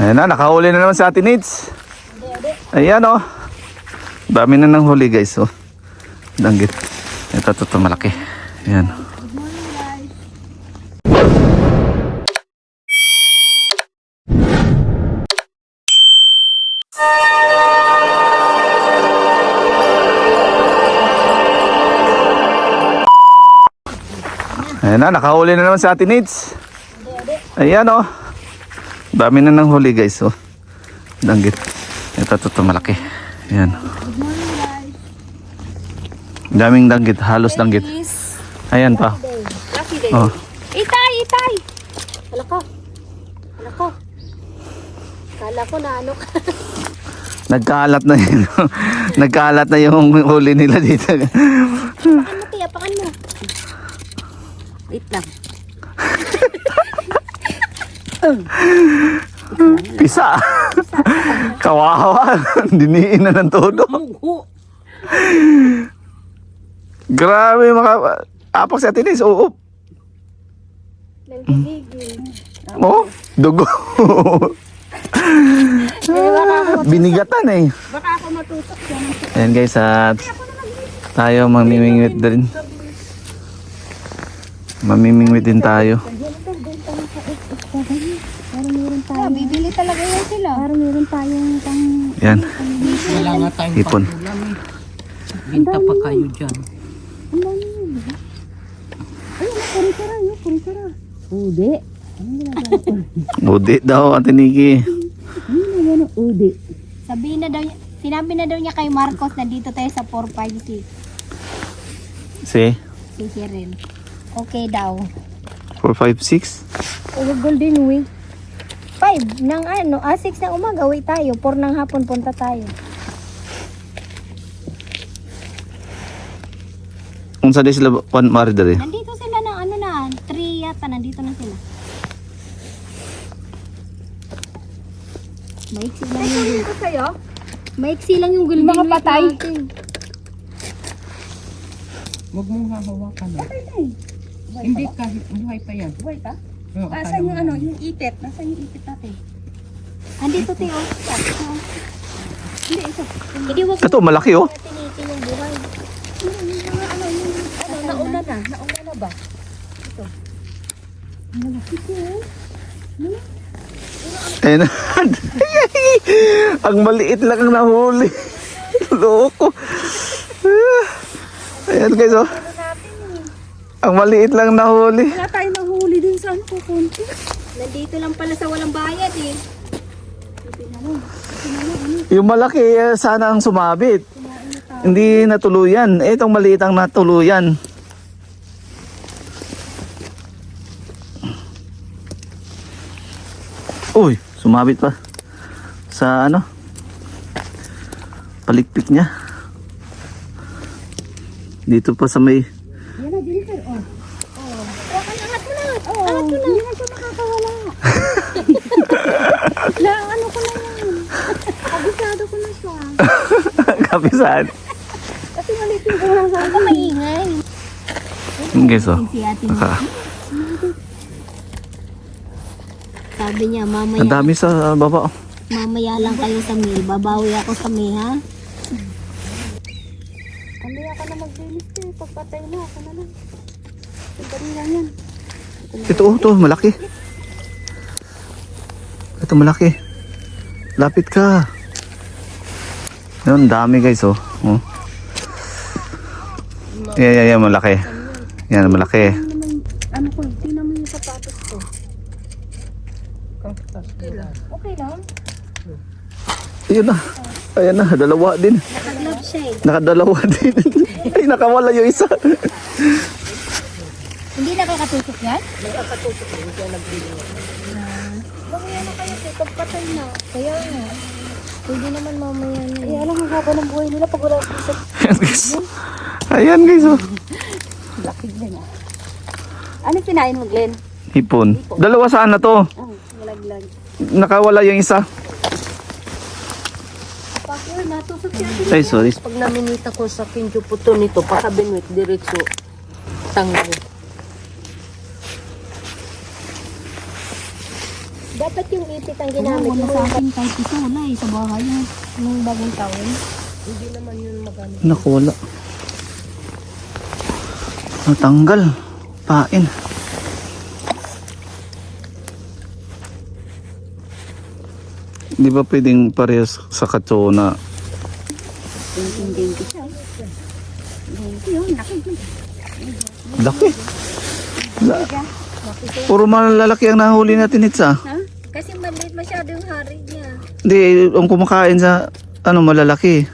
Ayan na, nakahuli na naman si Ate Nits. Ayan oh. Dami na ng huli guys oh. Danggit. Ito, ito, ito malaki. Ayan. Ayan na, nakahuli na naman si Ate Nits. Ayan oh. Dami na ng huli guys oh. Danggit. Ito, ito, ito malaki. Ayan. Daming danggit, halos danggit. Ayan pa. lucky day. Oh. Itay, itay. Hala ko. Hala ko. Kala ko na ano ka. Nagkalat na yun. Nagkalat na yung huli nila dito. Apakan mo, tiya, apakan mo. Wait lang. Pisa. Kawawa. Diniin na ng todo. Grabe mga... Apak si Ate Liz, uop. Nagigigil. Oh, dugo. Eh, Binigatan eh. baka ako matutok yan. Ayan guys, at tayo mamimingwit din. Mamimingwit din tayo. Meron tayo. bibili talaga yan sila. Parang meron tayong pang... Yan, Wala nga tayong hipon. pangulam eh. Binta pa kayo dyan. Ang dami yun, di ba? Ayun, kuri-kura yun, ginagawa ko? Budi daw, Ate Nikki. Ano udi? Sabihin na daw, sinabi na daw niya kay Marcos na dito tayo sa 456. Si, Si Cheryl. Okay daw. 456. O golden week. 5 ng ano, ah 6 na umaga, uwi tayo. 4 ng hapon, punta tayo. Kung saan sila pan mari dali. Nandito sila ng ano na, 3 yata, nandito na sila. Maiksi lang yung gulbi. kayo? Maiksi lang yung gulbi. Mga patay? Huwag mong hahawakan na. Hindi kahit buhay pa yan. Buhay ka? Oo, Ah, akala saan yung ano, yung ipit? Nasaan yung ipit natin? Andito tayo. Hindi, ito. Hindi wag Ito, malaki oh. tinitin yung buhay. Yung mga ano, yung ano, nauna na. Nauna na ba? Ayan. ang maliit lang ang nahuli. Loko. Ayan guys oh. Ang maliit lang nahuli. Wala tayong nahuli din saan po konti. Nandito lang pala sa walang bayad eh. Yung malaki eh, sana ang sumabit. Hindi natuluyan. Eh, itong maliit ang natuluyan. Uy, sumabit pa. Sa ano? Palikpik niya. Dito pa sa may... Yan na, dito. Oh. Oh. Angat mo na. Oh. Angat mo na. Hindi na siya makakawala. Na, ano ko na yan. Abisado ko na siya. Kapisan. Kasi maliit yung ulang sa Ako maingay. Yung guys oh. Si ate Naka, Sabi niya, mamaya, ang dami sa baba. oh. mamaya lang kayo sa mail. Babawi ako sa mail, ha? Kamaya ka na maglinis ko. Pagpatay na, ako na lang. Sandali lang yan. Ito oh, to, malaki. Ito malaki. Lapit ka. Yun, dami guys oh. oh. Yan, yan, yan, malaki. Yan, malaki. Ano ko, tingnan mo yung sapatos ko. Okay lang? Ayun na. Ayan na, dalawa din. Nakaglove siya eh. Nakadalawa din. Ay, nakawala yung isa. Hindi nakakatusok yan? Mamaya na kayo. Pagpatay na. Kaya nga. Pwede naman mamaya na Eh, alam ang haba ng buhay nila pag wala sa Ayan guys. Ayan guys oh. lakig na niya. Ano pinain mo, Glenn? Hipon. Dalawa saan na to? Oh, malaglag. Nakawala yung isa. Pakyo, natusok siya. Ay, sorry. Pag naminita ko sa kinjo puto nito, pakabinwit, diretso, tanggal. Dapat yung ipit ang ginamit mo. sa akin kahit ito, wala eh, sa bahay yung Nung bagong taon. Hindi naman yun magano. Naku, wala. Natanggal. Pain. Di ba pwedeng parehas sa katsona? Laki. La- Puro malalaki ang nahuli natin itsa. Kasi maliit masyado yung hari niya. Hindi, ang kumakain sa ano malalaki.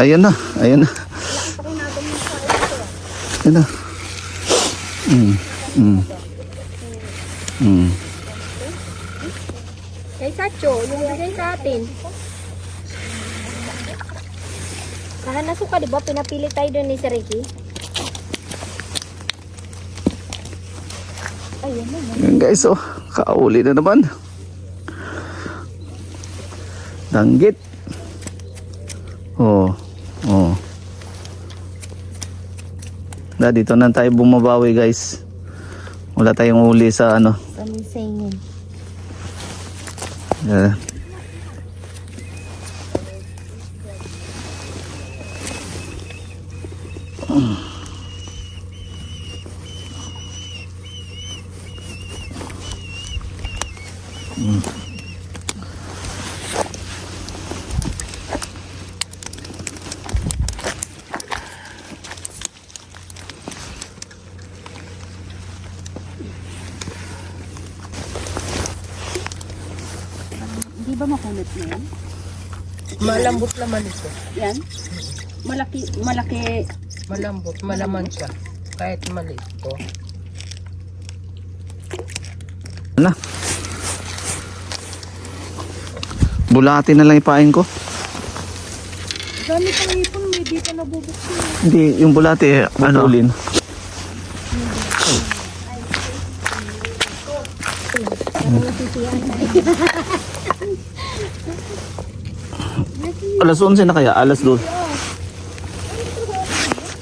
Ayan na, ayan na. Ayan na. Mm. Mm. Mm. Kay Sacho, yung bigay sa atin. Saka nasuka, di ba? Pinapili tayo doon ni Sir Ricky. Ayan guys, oh, kauli na naman. Danggit. Oh, oh. Na dito na tayo bumabawi guys. Wala tayong uli sa ano. Kami singin. Di ba makunit na yan? Malambot naman ito. Yan. Malaki, malaki. Malambot, malaman siya. Kahit maliit ko. na. Bulati na lang ipain ko. Dami pang ipon, may dito nabubuksin. Hindi, yung bulati, ano? Ulin. Alas 11 na kaya? Alas 12.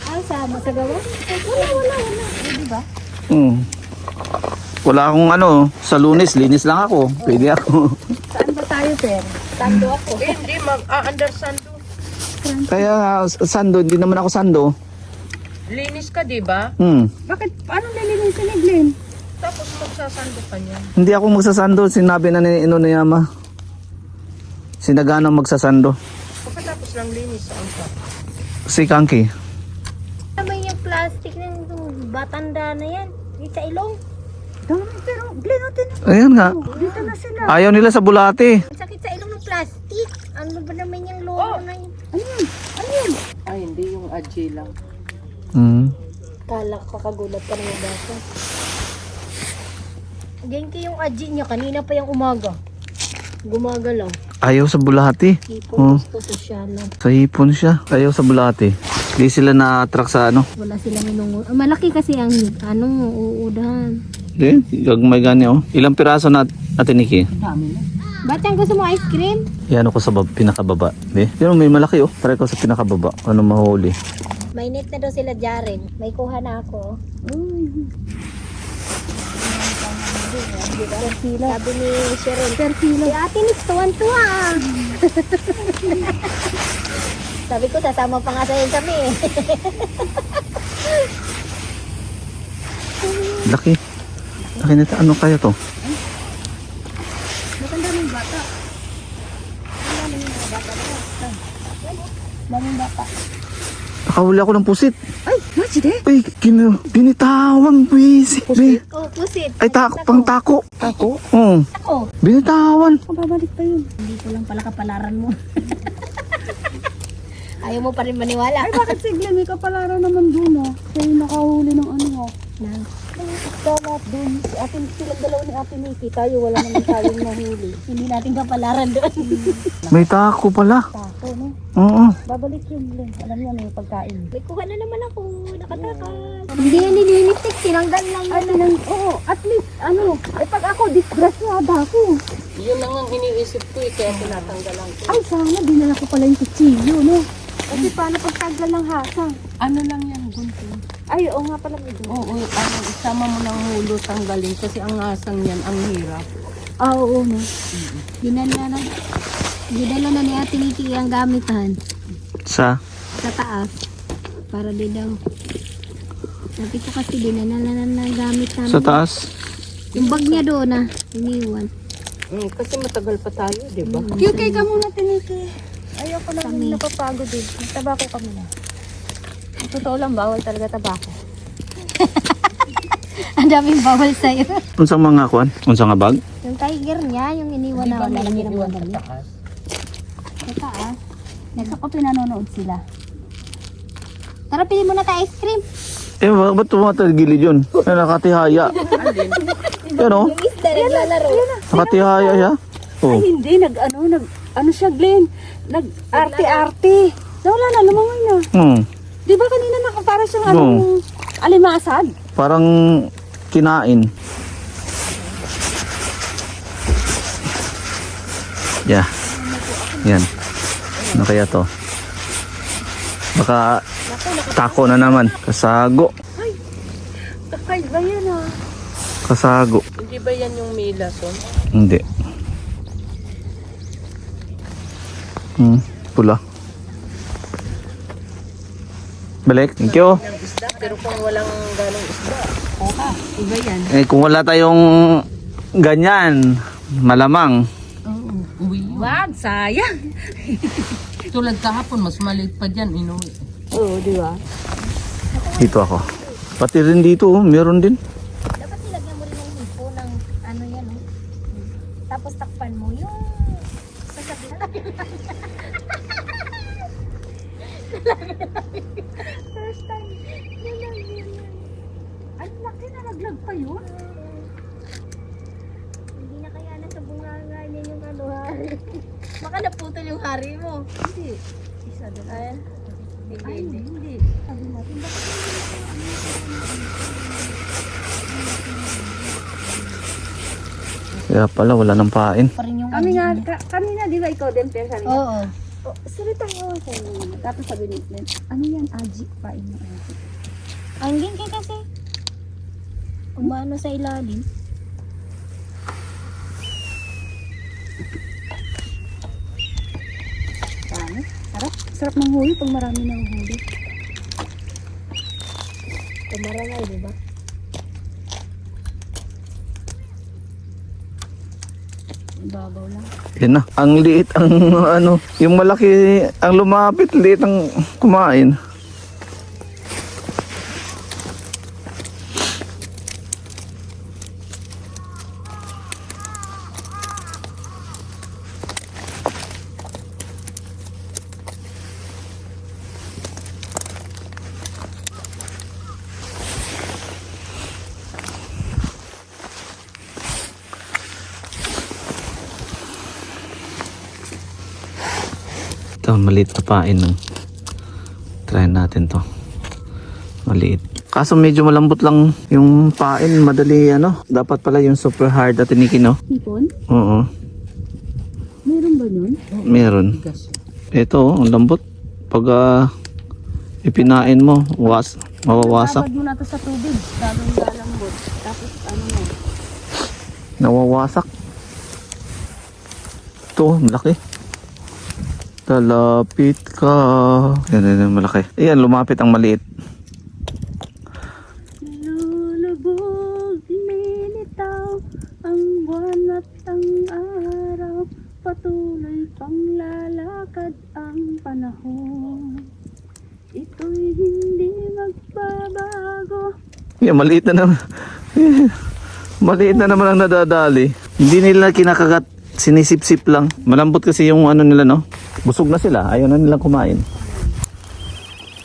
Ah, sama sa gawa? Wala, wala, wala. Eh, di ba? Hmm. Wala akong ano, sa lunes, linis lang ako. Pwede ako. Saan ba tayo, Per? Tando ako. Eh, hindi, mag-understand do. Kaya nga, sando, hindi naman ako sando. Linis ka, di ba? Hmm. Bakit? Paano nilinisin ni Glenn? Tapos magsasando ka niya. Hindi ako magsasando, sinabi na ni Inonayama. Sinagana magsasando. Pagkatapos ng linis, ang ka. Si Kanki. Naman yung plastic ng batanda na yan. Yung sa ilong. Dami, pero Glenn, natin. Ayan nga. Dito na sila. Ayaw nila sa bulati. Ang sakit sa ilong ng plastic. Ano ba naman yung lolo na yun? Ano yan? Ano? Ay, hindi yung aji lang. Hmm. Kala kakagulat ka naman bata. Genki yung aji niya. Kanina pa yung umaga. Gumagalaw. Ayaw sa bulati. Oh. Ipon gusto sosyalan. Sa hipon siya. Ayaw sa bulati. Di sila na-attract sa ano. Wala silang minungo. Ah, malaki kasi ang ano, uudahan. Eh, gagmay gani oh. Ilang piraso na natin Nikki? Dami na. Ba't yung gusto mo ice cream? Yan ako sa bab, pinakababa. Eh, yun may malaki oh. Try ko sa pinakababa. Ano mahuli? Mainit na daw sila Jaren. May kuha na ako. Sabi ni Cheryl, si ate Nix, tuwan-tuwa. Sabi ko, sasama pa nga sa'yo kami eh. Laki. Laki nito. Ano kaya to? Maganda ng bata. Daming bata. Nakahuli ako ng pusit. Ay, Machi de. Ay, kinu, binitawan, buwisi. Bi- Oh, pusit. Ay, tako, pang tako. Ako? Oo. Ako. Binitawan. Mababalik pa yun. Hindi ko lang pala kapalaran mo. Ayaw mo pa rin maniwala. Ay, bakit si Glenn? May kapalaran naman doon ah. Siya yung nakahuli ng ano ah. Nang. Dapat doon. Atin, silang dalawa ni Ate Nikki. Tayo, wala naman tayong nahuli. Hindi natin kapalaran doon. May tako pala. Tako, no? Oo. Babalik yun, Glenn. Alam niya, may pagkain. May kuha na naman ako. Nakatakas. Hindi yan nilinis. eh. Tinanggal lang yan. nang, oo, at least, ano, eh pag ako, disgrasyada ako. Yun ang ang iniisip ko eh, kaya tinatanggalan ko. Ay, sana, dinala ko pala yung kutsilyo, no? Kasi paano pagtagal ng hasa? Ano lang yan, gunting? Ay, oo nga pala may doon. Oo, ano, isama mo ng hulo tanggalin kasi ang asang yan, ang hirap. Ah, oo, no. Dinala na. Dinala na ni Ate Nikki ang gamitan Sa? sa taas. Para di daw. Sabi ko kasi dinala na ng gamit namin. Sa taas? Yung bag niya doon na iniwan. Mm, kasi matagal pa tayo, di ba? QK ka muna, Tiniki. Ayoko lang napapagod eh. Tabako ka muna. Totoo lang, bawal talaga tabako. Ang daming bawal sa'yo. Unsang mga kuan? Unsang nga bag? yung tiger niya, yung iniwan na ba wala iniwan naman sa taas? Sa taas. Next ako pinanonood sila. Tara, pili muna tayo ice cream. Eh, ba- ba't tumatagilid yun? Eh, nakatihaya. Yan o, Yung isda naglalaro. nakatihaya siya. Oh. Ay, hindi. Nag, ano, nag, ano siya, Glenn? Nag, arte-arte. Nawala na, lumangoy na. Hmm. Di ba kanina naka, para siyang Oo. anong alimasag? Parang kinain. Yeah. Yan. Ano kaya to? Baka tako na naman. Kasago. Takay ba yan ah? Kasago. Hindi ba yan yung Milason? Hindi. Hmm, pula. Balik. Thank you. Pero kung walang ganong isda, Iba yan. Eh, kung wala tayong ganyan, malamang. uwi. Wag, sayang. Tulad kahapon, mas maliit pa dyan, inuwi. Oo, di ba? Dito ako. Pati rin dito, oh, meron din. Dapat nilagyan mo rin ng hipo ng ano yan, oh. Tapos takpan mo yung sasabihan. First time. Ang laki na naglag pa yun. Hindi na kaya na sa bunganga niya yung ano hari. Baka naputol yung hari mo. Hindi. Isa doon. Ayan. Ay, hindi. hindi. Sabi natin, bakit Kaya pala, wala nang pain. Kami nga, ka, kanina di ba ikaw din, pero sabi Oo. oh, salita mo sa inyo. Tapos sabi ni Glenn, ano yan, Aji? Pain mo Aji. Ang gingki kasi. Umano sa ilalim. Paano? Sarap. Sarap ng huli pag marami ng huli. Kumarangay, di ba? Ibabaw lang. Yan na. Ang liit ang ano, yung malaki, ang lumapit, liit ang kumain. Ito, maliit na pain. No? Try natin to. Maliit. Kaso medyo malambot lang yung pain. Madali ano. Dapat pala yung super hard at tiniki no? Hipon? Oo. Meron ba nun? Meron. Ito, oh, ang lambot. Pag ah, ipinain mo, was, mawawasak. Mo na to sa tubig. Lalong lalambot. Tapos ano na. Nawawasak. Ito, malaki. Talapit ka. Yan, yan, yan, malaki. Ayan, lumapit ang maliit. Lulubog, linitaw ang buwan at ang araw. Patuloy pang lalakad ang panahon. Ito'y hindi magbabago. Yan, maliit na naman. maliit na naman ang nadadali. Hindi nila kinakagat. Sinisip-sip lang. Malambot kasi yung ano nila, no? Busog na sila. Ayaw na nilang kumain.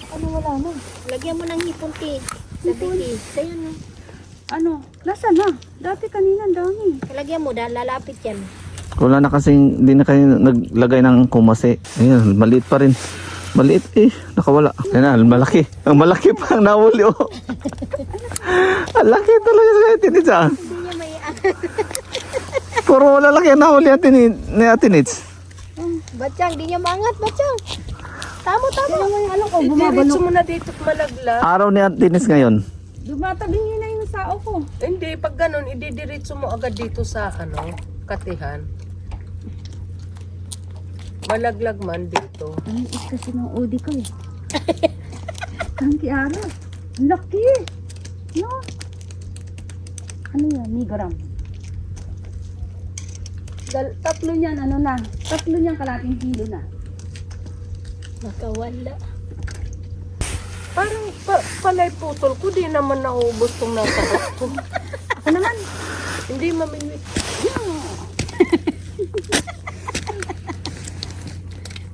Ano wala na? Lagyan mo ng hipon ti. Sabi ti. Sa'yo no. Ano? Nasa na? Dati kanina dami. Lagyan mo dahil lalapit yan. Wala na kasing, hindi na kayo naglagay ng kumase. Ayan, maliit pa rin. Maliit eh, nakawala. Ayan na, malaki. Ang malaki pa ang nahuli oh. ang laki talaga sa atinits ah. Hindi niya may Puro malalaki ang nahuli atin ni, ni atinits. Batyang, di niya maangat, batyang. Tamo, tamo. Yan yung ano ko, Diretso mo na dito at malaglag. Araw ni Denise ngayon. Dumatabing yun na yung sao ko. Hindi, pag ganun, ididiretso mo agad dito sa ano, katihan. Malaglag man dito. Ano is kasi ng odi ko eh. Ang kiara. Ang laki. No? Ano yan? Migram. Dal tatlo niyan, ano na? Tatlo niyan kalating kilo na. Nakawala. Parang pa, palay putol ko, di naman naubos tong nasa ko. Ako naman. Hindi mamimit.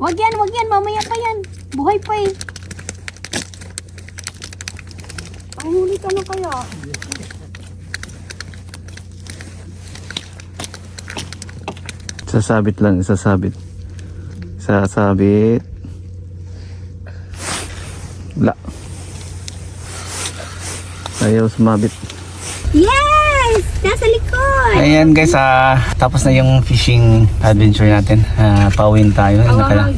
Wag yan, wag yan. Mamaya pa yan. Buhay pa eh. Panghuli ka na kaya. Sasabit lang, sasabit. Sasabit. Wala. Ayaw sumabit. Yes! Nasa likod! Ayan guys, ah, tapos na yung fishing adventure natin. Ah, pauwiin tayo. Naka,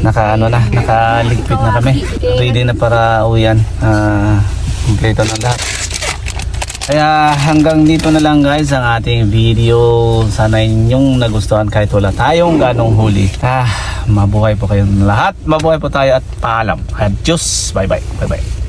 naka ano na, nakaligpit na kami. Ready na para uwian. Ah, kompleto na lahat. Kaya hanggang dito na lang guys ang ating video. Sana inyong nagustuhan kahit wala tayong ganong huli. Ah, mabuhay po kayong lahat. Mabuhay po tayo at paalam. Adios. Bye bye. Bye bye.